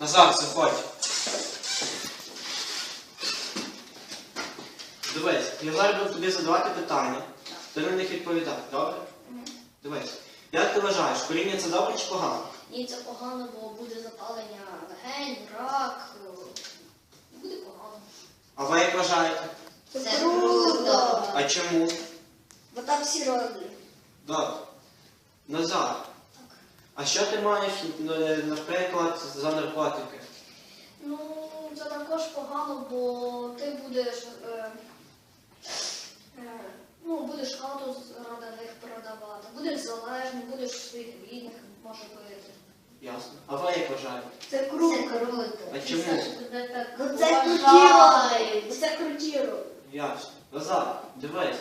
Назар, заходь. Дивись, я зараз буду тобі задавати питання. Ти на них відповідати, добре? Дивись. Як ти вважаєш, куріння це добре чи погано? Ні, це погано, бо буде запалення легень, рак. е, Буде погано. А ви як вважаєте? Це круто. А чому? Бо так всі роблять. Добре. Назар. А що ти маєш, ну, наприклад, за наркотики? Ну, це також погано, бо ти будеш. Е, е, ну, будеш хату заради них продавати. Будеш залежний, будеш своїх рідних може бити. Ясно. А ви як вважаєте? Це круто. Це круто. А чому? Ну це крутіро. Це крутіро. Ясно. Назар, дивись.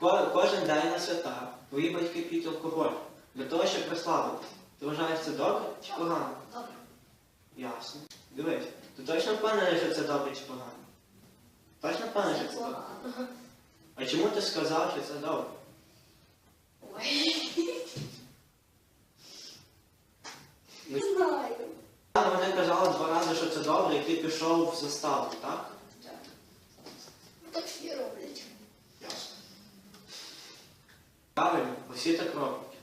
Ко- кожен день на свята твої батьки п'ють алкоголь для того, щоб прославитися. Ти вважаєш це добре чи погано? Ясно. Дивись, ти точно впевнений, що це добре чи погано? Точно впевнений, що це добре? А чому ти сказав, що це добре? Ой. Не знаю. Вони казали два рази, що це добре, і ти пішов в заставу, так? Ну, Так всі роблять. Ясно. Правильно, усі так роблять.